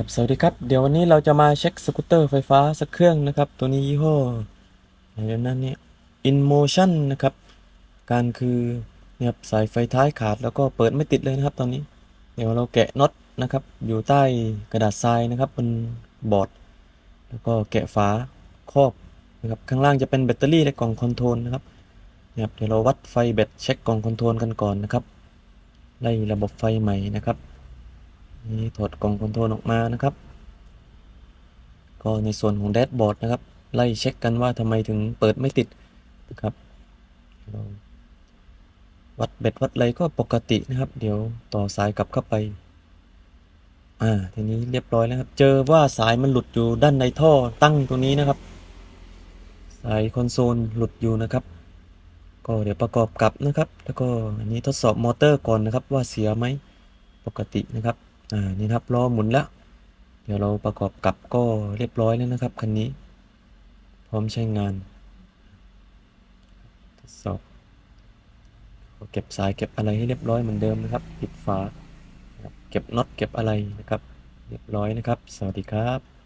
ครับสวัสดีครับ เดี๋ยววันนี้เราจะมาเช็คสกูตเตอร์ไฟฟ้าสักเครื่องนะครับ ตัวนี้ยี่ห้ออะไรนั่นเนี่ย InMotion นะครับ การคือเนี่ยสายไฟท้ายขาดแล้วก็เปิดไม่ติดเลยนะครับ ตอนนี้ เดี๋ยวเราแกะน็อตนะครับ อยู่ใต้กระดาษทรายนะครับบนบอร์ด แล้วก็แกะฝาครอบนะครับข้างล่างจะเป็นแบตเตอรี่และกล่องคอนโทรลนะครับเนี่ยครับเดี๋ยวเราวัดไฟแบตเช็คกล่องคอนโทรลกันก่อนนะครับไล่ระบบไฟใหม่นะครับ นี่ถอดกล่องคอนโทรลออกมานะครับ ก็ในส่วนของแดชบอร์ดนะครับ ไล่เช็คกันว่าทำไมถึงเปิดไม่ติดนะครับ วัดแบตวัดอะไรก็ปกตินะครับ เดี๋ยวต่อสายกลับเข้าไป อ่า ทีนี้เรียบร้อยแล้วครับ เจอว่าสายมันหลุดอยู่ด้านในท่อตั้งตรงนี้นะครับ สายคอนโซลหลุดอยู่นะครับ ก็เดี๋ยวประกอบกลับนะครับ แล้วก็อันนี้ทดสอบมอเตอร์ก่อนนะครับว่าเสียไหมปกตินะครับ อ่านี่ครับล้อหมุนแล้ว เดี๋ยวเราประกอบกลับก็เรียบร้อยแล้วนะครับคันนี้ พร้อมใช้งานทดสอบเก็บสายเก็บอะไรให้เรียบร้อยเหมือนเดิมนะครับปิดฝาเก็บน็อตเก็บอะไรนะครับ เรียบร้อยนะครับ สวัสดีครับ